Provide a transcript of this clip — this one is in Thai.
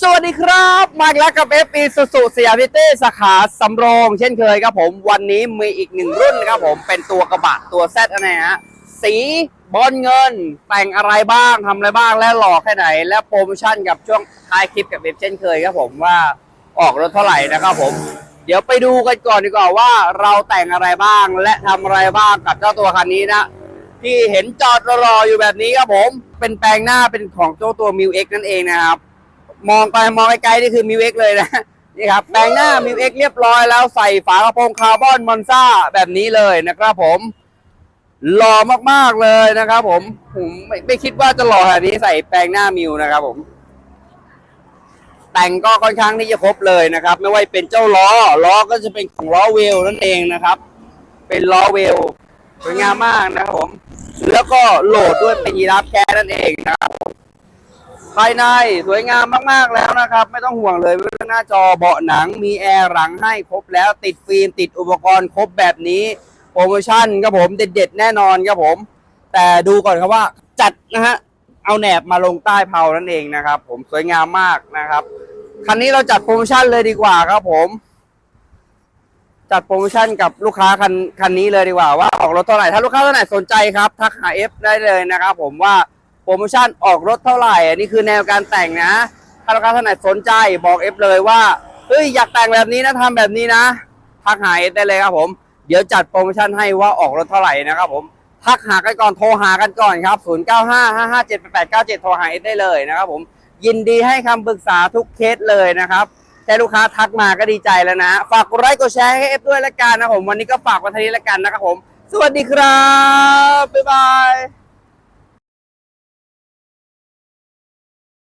สวัสดีครับ มาแล้วกับ f อ s u z u สยามพิเต้สาขาสำโรง เช่นเคยครับผมวันนี้มีอีกหนึ่งรุ่นนะครับผมเป็นตัวกระบะตัวแซดนะฮะสีบอลเงิน แต่งอะไรบ้างทำอะไรบ้างและหล่อแค่ไหน และโปรโมชั่นกับช่วงท้ายคลิปกับเอฟเช่นเคยครับผมว่าออกรถเท่าไหร่นะครับผม เดี๋ยวไปดูกันก่อนดีกว่าว่าเราแต่งอะไรบ้างและทำอะไรบ้างกับเจ้าตัวคันนี้นะที่เห็นจอดรออยู่แบบนี้ครับผม เป็นแปลงหน้าเป็นของเจ้าตัว m ิวเล็กนั่นเองนะครับ มองไปมองไกลๆนี่คือ m ิวเเลยนะนี่ครับแปลงหน้า m ิวเรียบร้อยแล้วใส่ฝากระโปรงคาร์บอนมอนซ่าแบบนี้เลยนะครับผมหล่อมากๆเลยนะครับ ผมผมไม่ไม่คิดว่าจะหล่อขนาดนี้ใส่แปลงหน้ามิวนะครับ ผม แต่งก็ค่อนข้างที่จะครบเลยนะครับ ไม่ว่าเป็นเจ้าล้อล้อก็จะเป็นของล้อเวลนั่นเองนะครับ เป็นล้อเวลสวยงามมากนะครับผม แล้วก็โหลดด้วยเป็นยีราฟแคร์นั่นเองนะครับผม ภายในสวยงามมากๆแล้วนะครับ ไม่ต้องห่วงเลยเรื่องหน้าจอเบาะหนังมีแอร์หลังให้ครบแล้วติดฟิล์มติดอุปกรณ์ครบแบบนี้โปรโมชั่นครับผมเด็ดๆแน่นอนครับผม แต่ดูก่อนครับว่าจัดนะฮะเอาแหนบมาลงใต้เพานั่นเองนะครับ ผมสวยงามมากนะครับคันนี้เราจัดโปรโมชั่นเลยดีกว่าครับผมจัดโปรโมชั่นกับลูกค้าคันคันนี้เลยดีกว่าว่าออกรถเท่าไหร่ถ้าลูกค้าท่านไหนสนใจครับทักหาเอฟได้เลยนะครับผมว่า โปรโมชั่นออกรถเท่าไหร่อันนี้คือแนวการแต่งนะถ้าลูกค้าท่านไหนสนใจบอกเอฟเลยว่าเฮ้ยอยากแต่งแบบนี้นะทำแบบนี้นะทักหาเอฟได้เลยครับผมเดี๋ยวจัดโปรโมชั่นให้ว่าออกรถเท่าไหร่นะครับผมทักหากันก่อนโทรหากันก่อนครับ 0 9 5 5 5 7 8 9 7 โทรหาเอฟได้เลยนะครับผมยินดีให้คำปรึกษาทุกเคสเลยนะครับแค่ลูกค้าทักมาก็ดีใจแล้วนะ ฝากกดไลค์กดแชร์ให้เอฟด้วยละกันนะผม วันนี้ก็ฝากไว้เท่านี้ละกันนะครับผม สวัสดีครับ บ๊ายบาย